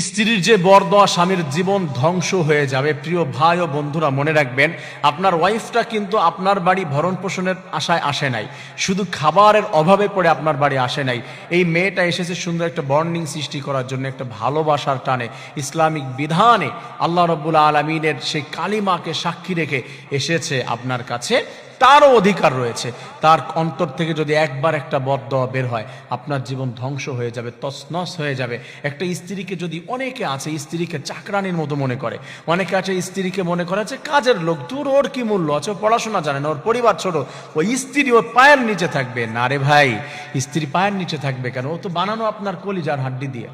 স্ত্রীর যে বরদোয়া স্বামীর জীবন ধ্বংস হয়ে যাবে। প্রিয় ভাই ও বন্ধুরা, মনে রাখবেন, আপনার ওয়াইফটা কিন্তু আপনার বাড়ি ভরণ পোষণের আশায় আসে নাই। শুধু খাবারের অভাবে পড়ে আপনার বাড়ি আসে নাই। এই মেয়েটা এসেছে সুন্দর একটা বর্নিং সৃষ্টি করার জন্য, একটা ভালোবাসার টানে, ইসলামিক বিধানে। আল্লাহ রব্বুল আলমিনের সেই কালিমাকে সাক্ষী রেখে এসেছে আপনার কাছে। তারও অধিকার রয়েছে। তার অন্তর থেকে যদি একবার একটা বদদোয়া বের হয়, আপনার জীবন ধ্বংস হয়ে যাবে, তছনছ হয়ে যাবে। একটা স্ত্রীকে যদি অনেকে আছে, স্ত্রীকে চাকরানির মতো মনে করে, অনেকে আছে স্ত্রীকে মনে করে যে কাজের লোক, দূর ওর কি মূল্য আছে? পড়াশোনা জানে না, ওর পরিবার ছোট ওই স্ত্রী ওর পায়ের নিচে থাকবে। না রে ভাই, স্ত্রী পায়ের নিচে থাকবে কেন? ও তো বানানো আপনার কলিজার হাড্ডি দিয়ে।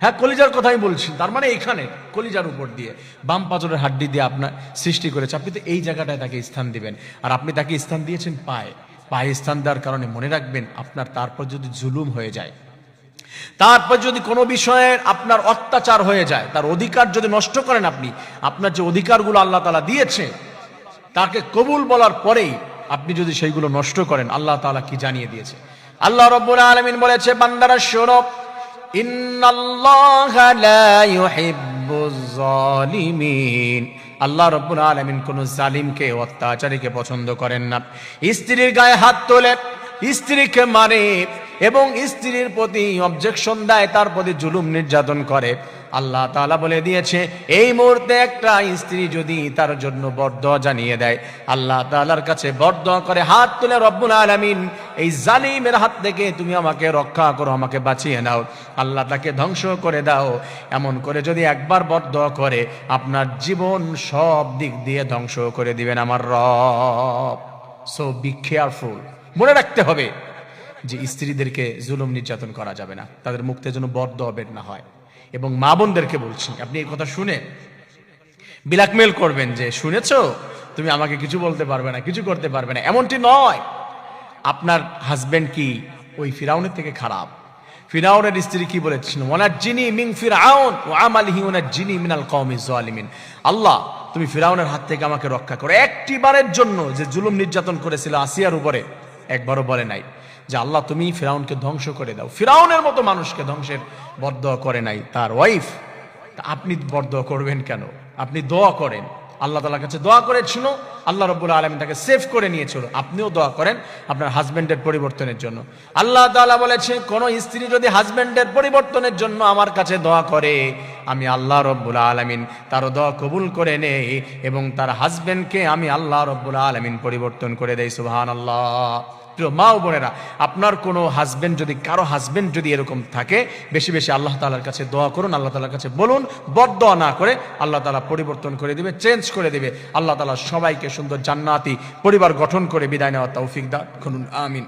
হ্যাঁ কলিজার কথাই বলছি। তার মানে এখানে কলিজার উপর দিয়ে, বাম পাজরের হাড্ডি দিয়ে আপনার সৃষ্টি করেছে। আপনি তো এই জায়গাটায় তাকে স্থান দিবেন। আর আপনি তাকে স্থান দিয়েছেন পায়ে। পায়ে স্থান দেওয়ার কারণে মনে রাখবেন আপনার তারপর যদি জুলুম হয়ে যায়, তারপর যদি কোনো বিষয়ে আপনার অত্যাচার হয়ে যায়, তার অধিকার যদি নষ্ট করেন আপনি, আপনার যে অধিকারগুলো আল্লাহ তালা দিয়েছে, তাকে কবুল বলার পরেই আপনি যদি সেইগুলো নষ্ট করেন, আল্লাহ তালা কি জানিয়ে দিয়েছে? আল্লাহ রব্বুল আলামিন বলেছে, বান্দারা শোনো আল্লাহ রব্বুল আলমিন কোন জালিমকে, অত্যাচারীকে পছন্দ করেন না। স্ত্রীর গায়ে হাত তোলে, স্ত্রীকে মারে এবং স্ত্রীর প্রতি অবজেকশন দেয়, তার প্রতি জুলুম নির্যাতন করে। আল্লাহ তাআলা বলে দিয়েছে, এই মুহূর্তে একটা স্ত্রী যদি তার জন্য বরদোয়া জানিয়ে দেয়, আল্লাহ তাআলার কাছে বরদোয়া করে হাত তুলে, রব্বুল আলামিন, এই জালিমের হাত থেকে তুমি আমাকে রক্ষা করো, আমাকে বাঁচিয়ে নাও। আল্লাহ তাকে ধ্বংস করে দাও। এমন করে যদি একবার বরদোয়া করে, আপনার জীবন সব দিক দিয়ে ধ্বংস করে দিবেন আমার রব। সো বি কেয়ারফুল মনে রাখতে হবে যে স্ত্রীদেরকে জুলুম নির্যাতন করা যাবে না। তাদের মুক্তে যেন বদ্ধ হবে না হয়। এবং মা বোনদেরকে বলছি, আপনি এই কথা শুনে ব্ল্যাকমেল করবেন যে, শুনেছ? তুমি আমাকে কিছু বলতে পারবে না, কিছু করতে পারবে না। এমনটি নয়। আপনার হাজবেন্ড কি ওই ফিরাউনের থেকে খারাপ? ফিরাউনের স্ত্রী কি জিনি মিং ফিরাউন ও মিনাল আল্লাহ, তুমি ফিরাউনের হাত থেকে আমাকে রক্ষা করো। একটি বারের জন্য যে জুলুম নির্যাতন করেছিল আসিয়ার উপরে, একবারও বলে নাই। যে আল্লাহ তুমি ফিরাউনকে ধ্বংস করে দাও। ফিরাউনের মতো মানুষকে ধ্বংসের বরদোয়া করে নাই, তার ওয়াইফ। আপনি বরদোয়া করবেন কেন? আপনি দোয়া করেন। আল্লাহ তালার কাছে দোয়া করেছিল আল্লাহ রব্বুল আলম তাকে সেভ করে নিয়েছিল আপনিও দোয়া করেন আপনার হাজবেন্ডের পরিবর্তনের জন্য। আল্লাহ তালা বলেছে, কোন স্ত্রী যদি হাজবেন্ডের পরিবর্তনের জন্য আমার কাছে দোয়া করে আমি আল্লাহ রব্বুল আলমিন, তার দোয়া কবুল করে নেই এবং তার হাজবেন্ডকে আমি আল্লাহ রব্বুল আলমিন পরিবর্তন করে দেই সুবহান আল্লাহ প্রিয় মা ও বোনেরা, আপনার কোনো হাজবেন্ড যদি, কারও হাজবেন্ড যদি এরকম থাকে, বেশি বেশি আল্লাহ তালার কাছে দোয়া করুন, আল্লাহ তালার কাছে বলুন বদ দোয়া না করে আল্লাহ তালা পরিবর্তন করে দিবে চেঞ্জ করে দিবে, আল্লাহ তালা সবাইকে সুন্দর জান্নাতি পরিবার গঠন করে বিদায় নেওয়া তৌফিক দা করুন, আমিন।